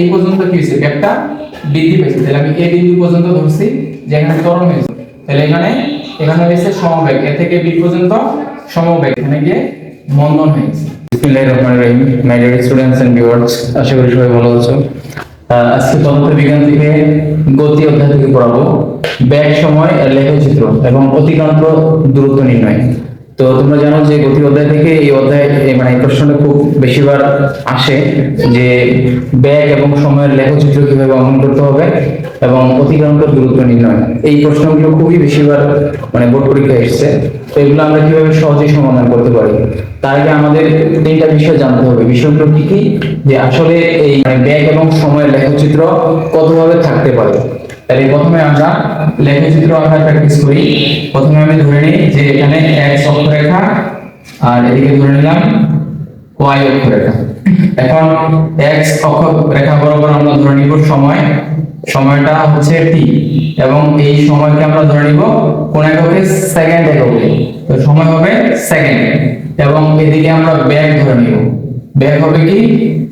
এই পর্যন্ত কি হয়েছে? একটা বৃদ্ধি পেয়েছে তাহলে আমি এই বিন্দু পর্যন্ত ধরছি যেখানে ত্বরণ হয়েছে। তাহলে এখানে এখানে হয়েছে সমবেগ। এ থেকে বি পর্যন্ত সমবেগ। এখানে গিয়ে মন্দন হয়েছে। বিসমিল্লাহির রহমানির রহিম। My dear students and viewers আশা করি সবাই ভালো আজকে পদার্থ বিজ্ঞান থেকে গতি অধ্যায় থেকে পড়াবো। ব্যাগ সময় লেখচিত্র এবং অতিক্রান্ত দূরত্ব নির্ণয়। তো তোমরা জানো যে গতি অধ্যায় থেকে এই অধ্যায় মানে এই প্রশ্নটা খুব বেশিবার আসে যে ব্যাগ এবং সময়ের লেখচিত্র কীভাবে অঙ্কন করতে হবে এবং অতিক্রান্ত দূরত্ব নির্ণয়। এই প্রশ্নগুলো খুবই বেশিবার মানে বোর্ড পরীক্ষায় এসেছে। তো এগুলো আমরা কীভাবে সহজেই সমাধান করতে পারি? তার আগে আমাদের তিনটা বিষয় জানতে হবে। বিষয়গুলো কি কি? যে আসলে এই মানে ব্যাগ এবং সময়ের লেখচিত্র কতভাবে থাকতে পারে? তাহলে প্রথমে আমরা লেখচিত্র আমরা প্র্যাকটিস করি। প্রথমে আমি ধরে নিই যে এখানে x অক্ষরেখা আর এদিকে ধরে নিলাম y অক্ষরেখা এখন x অক্ষরেখা বরাবর আমরা ধরে নিব সময়। সময়টা হচ্ছে t এবং এই সময়কে আমরা ধরে নিব কোন এককে সেকেন্ড এককে। তো সময় হবে সেকেন্ড এবং এদিকে আমরা ব্যাগ ধরে নিব। ব্যাগ হবে কি?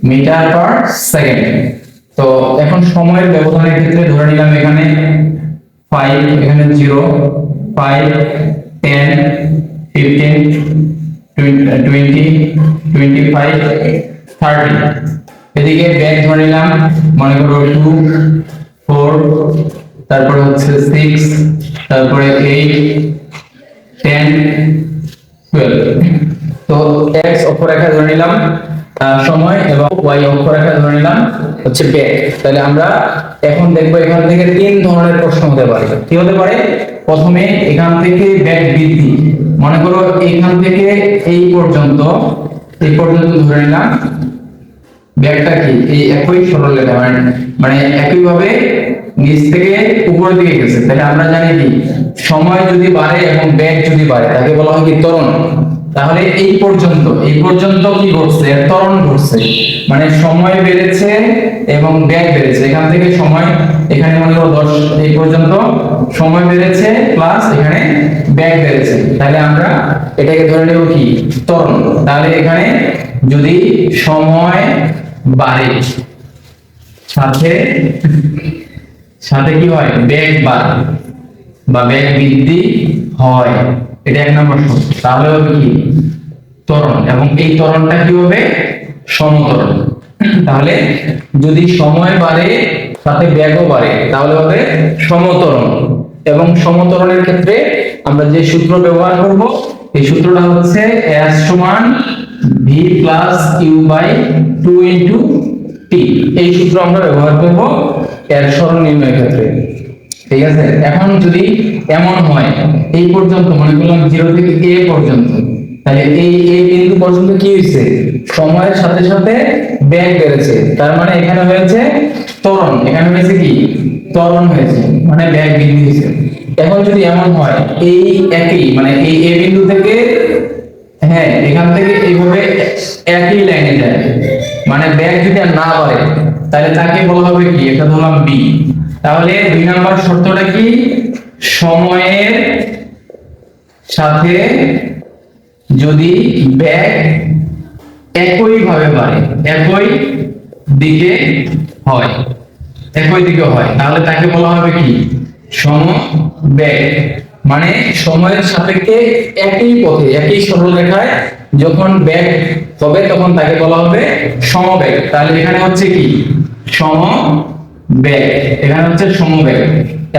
মিটার পার সেকেন্ড তো এখন সময়ের ব্যবধানের ক্ষেত্রে ধরে নিলাম এখানে ফাইভ এখানে zero five ten fifteen twenty twenty five thirty এদিকে ব্যাগ ধরে নিলাম, মনে করো টু ফোর তারপরে হচ্ছে সিক্স তারপরে এইট টেন টুয়েলভ তো এক্স অক্ষরেখা ধরে নিলাম সময় এবং ওয়াই অক্ষরেখা ধরে নিলাম, হচ্ছে ব্যাগ তাহলে আমরা এখন দেখব এখান থেকে তিন ধরনের প্রশ্ন হতে পারে। কি হতে পারে? প্রথমে এখান থেকে ব্যাগ বৃদ্ধি। মনে করো এখান থেকে এই পর্যন্ত এই পর্যন্ত ধরে নিলাম, ব্যাগটা কি? এই একই সরল রেখা মানে মানে একইভাবে নিচ থেকে উপরের দিকে গেছে। তাহলে আমরা জানি কি? সময় যদি বাড়ে এবং ব্যাগ যদি বাড়ে, তাকে বলা হয় কি ত্বরণ তাহলে এই পর্যন্ত এই পর্যন্ত কি ঘটছে? ত্বরণ ঘটছে। মানে সময় বেড়েছে এবং ব্যাগ বেড়েছে। এখান থেকে সময়, এখানে মনে করো দশ, এই পর্যন্ত সময় বেড়েছে প্লাস এখানে ব্যাগ বেড়েছে। তাহলে আমরা এটাকে ধরে নেব কি? ত্বরণ। তাহলে এখানে যদি সময় বাড়ে, সাথে সাথে কি হয়? বেগ বাড়ে বা বেগ বৃদ্ধি হয়। এটা এক নম্বর তাহলে হবে কি? ত্বরণ। এবং এই ত্বরণটা কি হবে? সমতরণ। তাহলে যদি সময় বাড়ে, সাথে ব্যাগও বাড়ে, তাহলে হবে সমতরণ। এবং সমতরণের ক্ষেত্রে আমরা যে সূত্র ব্যবহার করব, এই সূত্রটা হচ্ছে s সমান v plus u by two into t. এই সূত্র আমরা ব্যবহার করব এর সরণ নির্ণয়ের ক্ষেত্রে। ঠিক আছে? এখন যদি এমন হয়, এই পর্যন্ত, মনে করলাম জিরো থেকে এ পর্যন্ত, তাহলে এই এ বিন্দু পর্যন্ত কি হয়েছে? সময়ের সাথে সাথে ব্যাগ বেড়েছে। তার মানে এখানে হয়েছে ত্বরণ। এখানে হয়েছে কি? ত্বরণ হয়েছে মানে ব্যাগ বৃদ্ধি হয়েছে। এখন যদি এমন হয়, এই একই মানে এই এ বিন্দু থেকে হ্যাঁ এখান থেকে এইভাবে একই লাইনে যায়। মানে ব্যাগ যদি না বাড়ে, তাহলে তাকে বলা হবে কি? এটা ধরলাম বি তাহলে দুই নাম্বার শর্তটা কি? সময়ের সাথে যদি ব্যাগ একই ভাবে বাড়ে, একই দিকে হয়, একই দিকে হয়, তাহলে তাকে বলা হবে কি? সম ব্যাগ। মানে সময়ের সাপেক্ষে একই পথে, একই সরল রেখায় যখন ব্যাগ হবে তখন তাকে বলা হবে সমবেগ তাহলে এখানে হচ্ছে কি? সম ব্যাগ। এখানে হচ্ছে সমবেগ।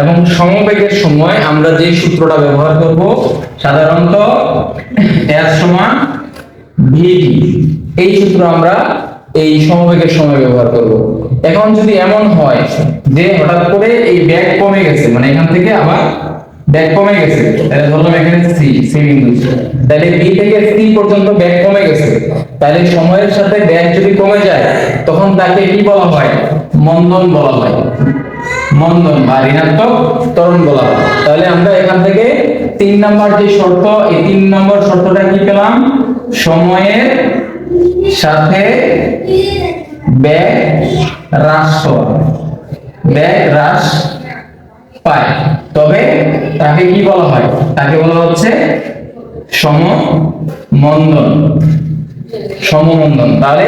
এবং সমবেগের সময় আমরা যে সূত্রটা ব্যবহার করব, সাধারণত S সমান ভিডি এই সূত্র আমরা এই সমবেগের সময় ব্যবহার করব। এখন যদি এমন হয় যে হঠাৎ করে এই ব্যাগ কমে গেছে মানে এখান থেকে আবার ব্যাগ কমে গেছে, তাহলে ধরলাম এখানে সি সি বিন্দু। তাহলে বি থেকে সি পর্যন্ত ব্যাগ কমে গেছে। তাহলে সময়ের সাথে ব্যাগ যদি কমে যায়, তখন তাকে কি বলা হয়? মন্দন বলা হয় মন্দন বা ঋণাত্মক ত্বরণ বলা হয় তাহলে আমরা এখান থেকে তিন নাম্বার যে শর্ত, এই তিন নম্বর শর্তটা কি পেলাম? সময়ের সাথে ব্যাগ হ্রাস। ব্যাগ হ্রাস পায়। তবে তাকে কি বলা হয়? তাকে বলা হচ্ছে সমমন্দন। সমমন্দন। তাহলে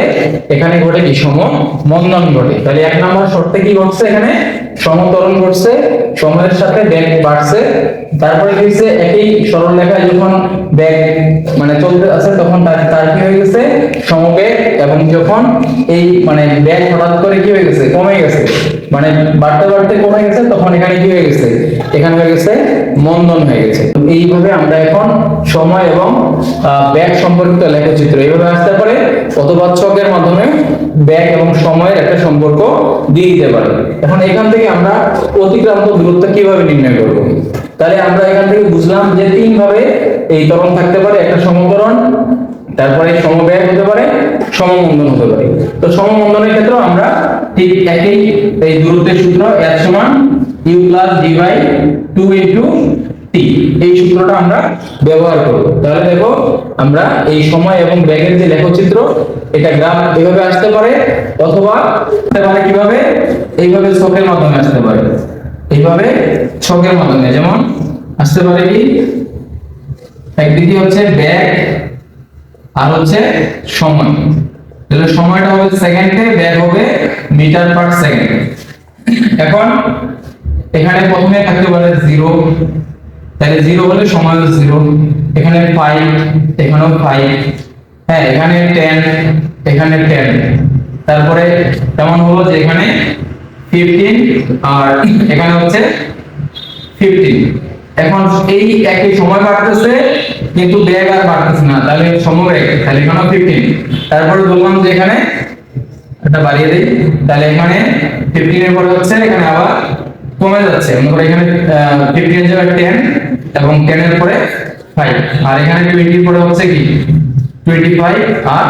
এখানে ঘটে কি? সমমন্দন ঘটে। তাহলে এক নম্বর শর্তে কি ঘটছে এখানে? সমতরণ ঘটছে, সময়ের সাথে ব্যাগ বাড়ছে। তারপরে কি হয়েছে? একই সরল রেখায় যখন ব্যাগ মানে চলতে আছে, তখন তার তার কি হয়ে গেছে? সমবেগ এবং যখন এই মানে ব্যাগ হঠাৎ করে কি হয়ে গেছে? কমে গেছে। মানে বাড়তে বাড়তে কমে গেছে, তখন এখানে কি হয়ে গেছে? এখানে হয়ে গেছে, মন্দন হয়ে গেছে। এইভাবে আমরা এখন সময় এবং ব্যাগ সম্পর্কিত লেখচিত্র এইভাবে আসতে পারে, অথবা মাধ্যমে ব্যাগ এবং সময়ের একটা সম্পর্ক দিয়ে দিতে পারে। এখন এখান থেকে আমরা অতিক্রান্ত দূরত্ব কীভাবে নির্ণয় করব? তাহলে আমরা এখান থেকে বুঝলাম যে তিন ভাবে এই ত্বরণ থাকতে পারে, একটা সমকরণ তারপরে সমব্যাগ হতে পারে, সমমন্দন হতে পারে। তো সমমন্দনের ক্ষেত্রে আমরা ঠিক একই এই দূরত্বের সূত্র এক সমান u plus d by two into t এই সূত্রটা আমরা ব্যবহার করব। তাহলে দেখো, আমরা এই সময় এবং ব্যাগের যে লেখচিত্র, এটা গ্রাফ এভাবে আসতে পারে অথবা আসতে কীভাবে? এইভাবে ছকের মাধ্যমে আসতে পারে। এইভাবে ছকের মাধ্যমে, যেমন আসতে পারে কি? একদিকে হচ্ছে ব্যাগ আর হচ্ছে সময়। তাহলে সময়টা হবে সেকেন্ডে ব্যাগ হবে মিটার পার সেকেন্ড। এখন এখানে প্রথমে থাকতে পারে জিরো। তাহলে জিরো হলে সময় জিরো। এখানে ফাইভ এখানেও ফাইভ হ্যাঁ এখানে টেন এখানে টেন তারপরে তেমন হলো যে এখানে ফিফটিন আর এখানে হচ্ছে ফিফটিন এখন এই একই সময় বাড়তেছে, কিন্তু ব্যাগ আর বাড়তেছে না। তাহলে সমব্যাগ তাহলে এখানে ফিফটিন তারপরে বললাম যে এখানে এটা বাড়িয়ে দিই। তাহলে এখানে ফিফটিন এর পরে হচ্ছে, এখানে আবার কমে যাচ্ছে। মনে করো এখানে ফিফটিন এর টেন এবং টেন এর পরে ফাইভ আর এখানে টোয়েন্টির পরে হচ্ছে কি? টোয়েন্টি ফাইভ আর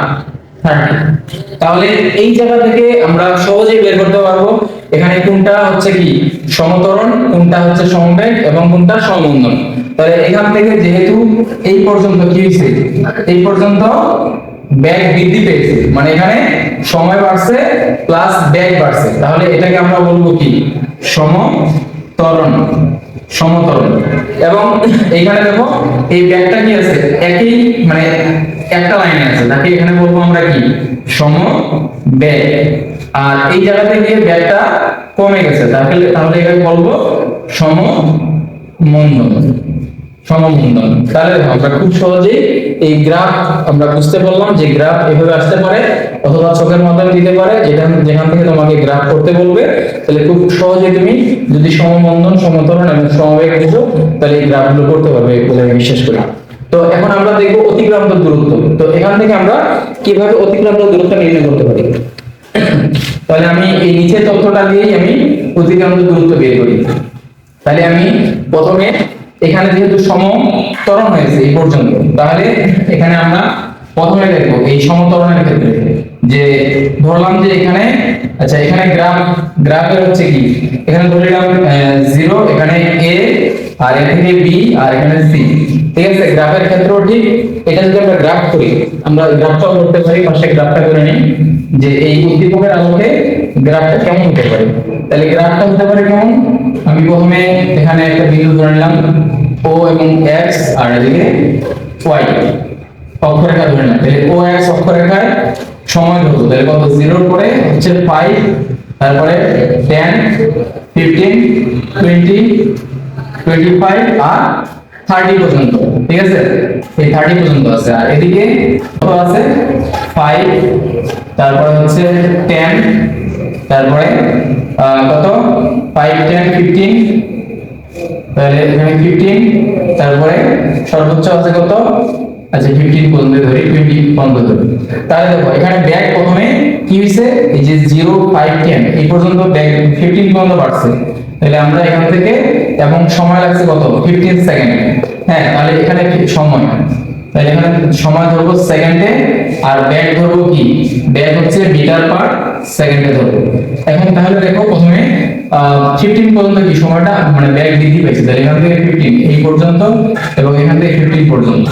তাহলে এই জায়গা থেকে আমরা সহজেই বের করতে পারব। এখানে কোনটা হচ্ছে কি? সমতরণ, কোনটা হচ্ছে সমবেগ এবং কোনটা সমবন্ধন। তাহলে এখান থেকে যেহেতু এই পর্যন্ত কি হয়েছে? এই পর্যন্ত ব্যাগ বৃদ্ধি পেয়েছে। মানে এখানে সময় বাড়ছে প্লাস ব্যাগ বাড়ছে। তাহলে এটাকে আমরা বলব কি? সমতরণ। সমতরণ। এবং এইখানে দেখো, এই ব্যাগটা কি আছে? একই মানে একটা লাইনে আছে, তাকে এখানে বলব আমরা কি? সম ব্যাগ আর এই জায়গাতে গিয়ে ব্যাগটা কমে গেছে, তাহলে তাহলে এটাকে বলব সম মন্দন সমমন্দন তাহলে আমরা খুব সহজেই এই গ্রাফ আমরা বুঝতে পারলাম যে গ্রাফ এভাবে আসতে পারে অথবা চোখের মাধ্যমে দিতে পারে যেটা যেখান থেকে তোমাকে গ্রাফ করতে বলবে। তাহলে খুব সহজে তুমি যদি সমমন্দন সমতরণ এবং সমবেগ বুঝো, তাহলে এই গ্রাফগুলো করতে পারবে বলে আমি বিশ্বাস করি। তো এখন আমরা দেখব অতিক্রান্ত দূরত্ব। তো এখান থেকে আমরা কীভাবে অতিক্রান্ত দূরত্ব নির্ণয় করতে পারি? তাহলে আমি এই নিচের তথ্যটা দিয়েই আমি অতিক্রান্ত দূরত্ব বের করি। তাহলে আমি প্রথমে এখানে যেহেতু সমতরণ হয়েছে এই পর্যন্ত, তাহলে এখানে আমরা প্রথমে দেখব এই সমতরণের ক্ষেত্রে যে ধরলাম যে এখানে আচ্ছা এখানে গ্রাফ, গ্রাফের হচ্ছে কি? এখানে ধরে নিলাম জিরো এখানে এ আর এ থেকে বি আর এখানে সি ঠিক আছে, গ্রাফের ক্ষেত্রেও ঠিক। এটা যদি আমরা গ্রাফ করি, আমরা গ্রাফটাও করতে পারি, পাশে গ্রাফটা করে নিই যে এই উদ্দীপকের আলোকে গ্রাফটা কেমন হতে পারে। তাহলে গ্রাফটা হতে পারে কেমন? আমি প্রথমে এখানে একটা বিন্দু ধরে নিলাম ও এবং এক্স আর এদিকে ওয়াই অক্ষরেখা ধরে নিলাম। তাহলে ও এক্স অক্ষরেখায় সময় ধরবো। তাহলে কত? জিরোর পরে হচ্ছে ফাইভ তারপরে ten fifteen twenty twenty five আর থার্টি পর্যন্ত, ঠিক আছে? এই থার্টি পর্যন্ত আছে। আর এদিকে কত আছে? ফাইভ তারপরে হচ্ছে টেন তারপরে কত? ফাইভ টেন ফিফটিন তাহলে এখানে ফিফটিন তারপরে সর্বোচ্চ আছে কত? আচ্ছা ফিফটিন পর্যন্ত ধরি টোয়েন্টি পর্যন্ত ধরি। তাহলে দেখো, এখানে ব্যাগ প্রথমে কি হয়েছে এই যে জিরো ফাইভ টেন এই পর্যন্ত ব্যাগ ফিফটিন পর্যন্ত বাড়ছে। তাহলে আমরা এখান থেকে এবং সময় লাগছে কত? ফিফটিন সেকেন্ড হ্যাঁ তাহলে এখানে সময়। তাহলে এখানে সময় ধরবো সেকেন্ডে আর ব্যাগ ধরবো কি? ব্যাগ হচ্ছে মিটার পার সেকেন্ডে ধরবো। এখন তাহলে দেখো প্রথমে ফিফটিন পর্যন্ত কি? সময়টা মানে ব্যাগ বৃদ্ধি পেয়েছে। তাহলে এখান থেকে ফিফটিন এই পর্যন্ত এবং এখান থেকে ফিফটিন পর্যন্ত।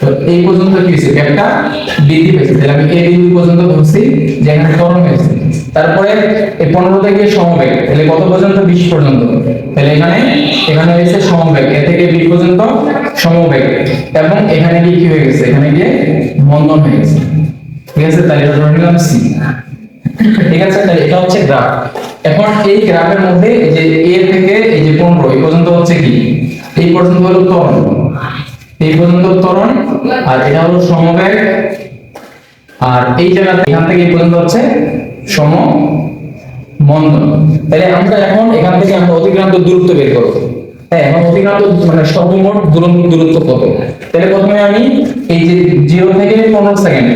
তো এই পর্যন্ত কি হয়েছে? ব্যাগটা বৃদ্ধি পেয়েছে। তাহলে আমি এই বিন্দু পর্যন্ত ধরছি যে এখানে ত্বরণ হয়েছে। তারপরে এই পনেরো থেকে সমবেগ, তাহলে কত পর্যন্ত? বিশ পর্যন্ত। তাহলে এখানে এখানে হয়েছে সমবেগ, এ থেকে বিশ পর্যন্ত সমবেগ। এবং এখানে গিয়ে কি হয়ে গেছে? এখানে গিয়ে মন্দন হয়ে গেছে। ঠিক আছে? তাহলে ধরে নিলাম সি ঠিক আছে? তাহলে এটা হচ্ছে গ্রাফ। এখন এই গ্রাফের মধ্যে এই যে এ থেকে এই যে পনেরো, এই পর্যন্ত হচ্ছে কি? এই পর্যন্ত হলো ত্বরণ। এই পর্যন্ত ত্বরণ, আর এটা হলো সমবেগ। আর এই জায়গা এখান থেকে এই পর্যন্ত হচ্ছে সম মন্দন তাহলে আমরা এখন এখান থেকে আমরা অতিক্রান্ত দূরত্ব বের করব। হ্যাঁ এখন অতিক্রান্ত মানে সর্বমোট দূরত্ব দূরত্ব কত? তাহলে প্রথমে আমি এই যে জিরো থেকে পনেরো সেকেন্ড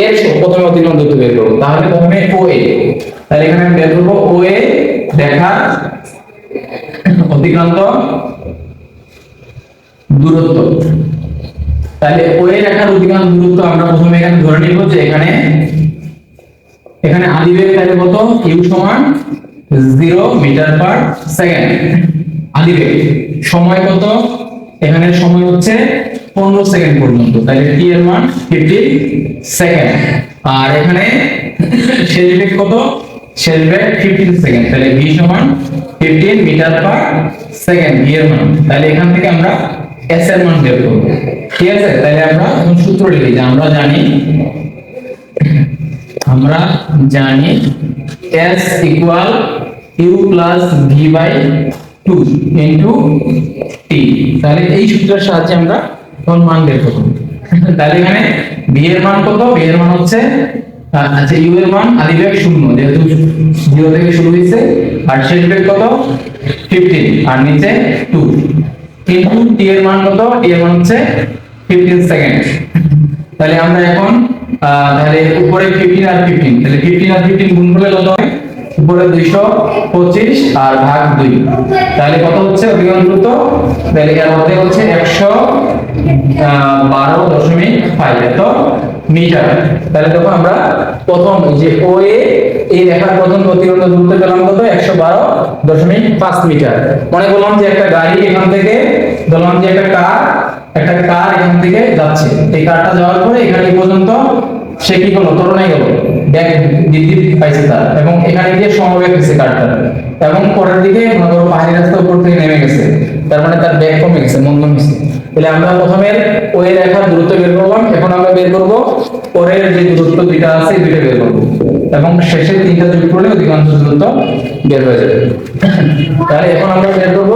এর প্রথমে অতিক্রান্ত দূরত্ব বের করব। তাহলে প্রথমে ও এ তাহলে এখানে আমি বের করব ও এ দেখা অতিক্রান্ত দূরত্ব। তাহলে ও এ রেখার অতিক্রান্ত দূরত্ব আমরা প্রথমে এখানে ধরে নিব যে এখানে এখানে আদিবেগ তাহলে কত? ইউ সমান 0 মিটার পার সেকেন্ড। আদিবেগ, সময় কত? এখানে সময় হচ্ছে 15 সেকেন্ড পর্যন্ত। তাহলে টি এর মান? 50 সেকেন্ড। আর এখানে শেষ বেগ কত? শেষ বেগ 15 সেকেন্ড। তাহলে ভি সমান 15 মিটার পার সেকেন্ড ভি এর মান। তাহলে এখান থেকে আমরা এস এর মান বের করব। ঠিক আছে? তাহলে আমরা সূত্র লিখি? যে আমরা জানি আমরা জানি s equal u plus v by two into t তাহলে এই সূত্রের সাহায্যে আমরা তখন মান বের করব? তাহলে এখানে v এর মান কত? v এর মান হচ্ছে আচ্ছা u এর মান আদি বেগ শূন্য, যেহেতু জিরো থেকে শুরু হয়েছে, আর শেষ বেগ কত? 15 আর নিচে 2 কিন্তু t এর মান কত? t এর মান হচ্ছে 15 সেকেন্ড তাহলে আমরা এখন তাহলে উপরে 15 আর 15 তাহলে 15 আর 15 গুণ করলে কত হয়? উপরে 225 আর ভাগ 2 তাহলে কত হচ্ছে অধিকাংশ দ্রুত তাহলে এর মধ্যে হচ্ছে 112.5 এত মিটার। তাহলে দেখো আমরা প্রথম যে ও এ এই রেখার প্রথম অতিক্রান্ত দূরত্ব পেলাম কত? 112.5 মিটার। মনে করলাম যে একটা গাড়ি এখান থেকে, ধরলাম যে একটা কার একটা কার এখান থেকে যাচ্ছে। এই কারটা যাওয়ার পরে এখানে পর্যন্ত সে কি হলো তরুণাই গেল। ব্যাগ বৃদ্ধি পাইছে তার। এবং এখানে গিয়ে সমবেগ হয়েছে কারটার এবং পরের দিকে মনে করো পাহাড়ি রাস্তার উপর থেকে নেমে গেছে। তার মানে তার ব্যাগ কমে গেছে মন্দন হয়েছে। তাহলে আমরা প্রথমে ওই রেখার দূরত্ব বের করলাম। এখন আমরা বের করব পরের যে দূরত্ব দুইটা আছে দুইটা বের করব। এবং শেষে তিনটা যোগ করলে অধিকাংশ দূরত্ব বের হয়ে যাবে। তাহলে এখন আমরা বের করব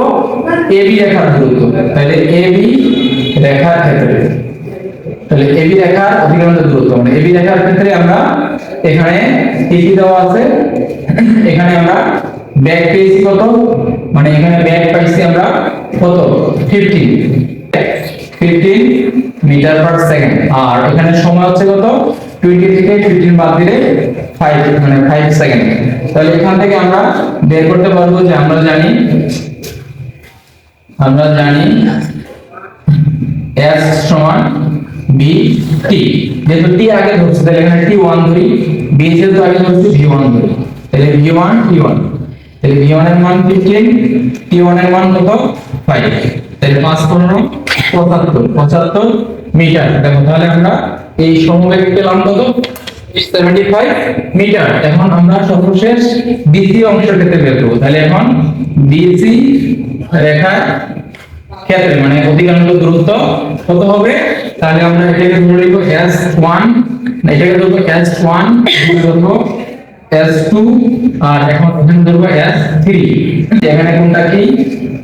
এবি রেখার দূরত্ব। তাহলে এবি রেখার ক্ষেত্রে। তাহলে এবি রেখার অতিক্রান্ত দূরত্ব মানে এবি রেখার ক্ষেত্রে আমরা এখানে কি কি দেওয়া আছে? এখানে আমরা ব্যাক পেয়েছি কত? মানে এখানে ব্যাক পাইছি আমরা কত? 15 15 মিটার পার সেকেন্ড। আর এখানে সময় হচ্ছে কত? 20 থেকে 15 বাদ দিলে 5 মানে 5 সেকেন্ড। তাহলে এখান থেকে আমরা বের করতে পারব যে আমরা জানি আমরা জানি S সমান B T যেহেতু T আগে ধরছে, তাহলে এখানে T1 ধরি, B যেহেতু আগে ধরছে V1 ধরি। তাহলে V1 T1 তাহলে V1 এর মান 15 T1 এর মান কত? 5 তাহলে 5 15 75 75 মিটার। দেখো, তাহলে আমরা এই সমবেগ পেলাম কত? 75 মিটার। এখন আমরা সর্বশেষ দ্বিতীয় অংশের ক্ষেত্রে বের করব। তাহলে এখন BC রেখার ক্ষেত্রে মানে অধিকাংশ দূরত্ব কত হবে? তাহলে আমরা এটাকে ধরে নিব S1 না, এটাকে ধরবো S1 ধরবো S2 আর এখন এখানে ধরবো S3 এখানে কোনটা কি?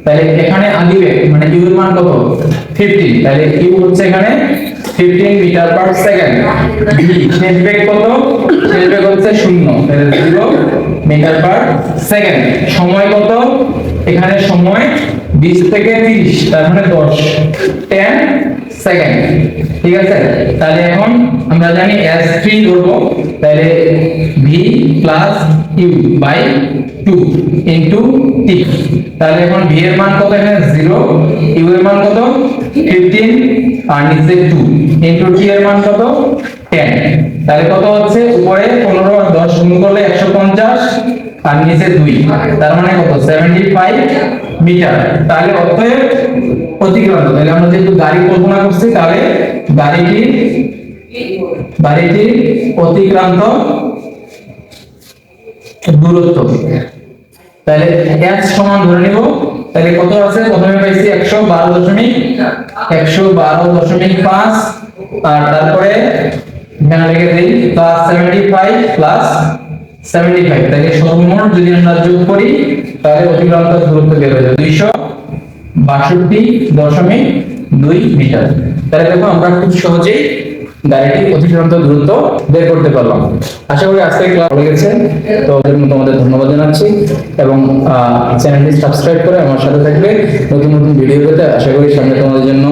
তাহলে এখানে আদিবে মানে ইউ এর মান কত? 15 তাহলে ইউ হচ্ছে এখানে 15 মিটার পার সেকেন্ড। শেষ বেগ কত? শেষ বেগ হচ্ছে শূন্য। তাহলে 0 মিটার পার সেকেন্ড। সময় কত? এখানে সময় 20 থেকে 30 তার মানে 10 10 সেকেন্ড ঠিক আছে? তাহলে এখন আমরা জানি S3 ধরব তাহলে V plus U by 2 into T তাহলে এখন V এর মান কত এখানে? 0 U এর মান কত? 15 আর নিচে 2 ইনটু T এর মান কত? 10 তাহলে কত হচ্ছে? উপরে 15 আর 10 গুণ করলে 150 আর নিচে 2 তার মানে কত? 75 মিটার। তাহলে অতএব অতিক্রান্ত। তাহলে আমরা যেহেতু গাড়ি কল্পনা করছি, তাহলে গাড়িটি গাড়িটি অতিক্রান্ত দূরত্ব। তাহলে x সমান ধরে নিব। তাহলে কত আছে? প্রথমে পাইছি 112 দশমিক 112 দশমিক 5 আর তারপরে এখানে লিখে দেই plus seventy five plus seventy five তাকে যদি আমরা যোগ করি, তাহলে অতিক্রান্ত দূরত্ব বের হয়ে যাবে দুইশো বাষট্টি দশমিক দুই মিটার। তাহলে দেখো আমরা খুব সহজেই গাড়িটি অতিক্রান্ত দূরত্ব বের করতে পারলাম। আশা করি আজকে ক্লাস হয়ে গেছে তো জন্য তোমাদের ধন্যবাদ জানাচ্ছি এবং চ্যানেলটি সাবস্ক্রাইব করে আমার সাথে থাকলে নতুন নতুন ভিডিও পেতে আশা করি সামনে তোমাদের জন্য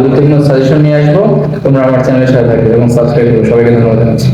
গুরুত্বপূর্ণ সাজেশন নিয়ে আসব। তোমরা আমার চ্যানেলের সাথে থাকবে এবং সাবস্ক্রাইব করবে। সবাইকে ধন্যবাদ জানাচ্ছি।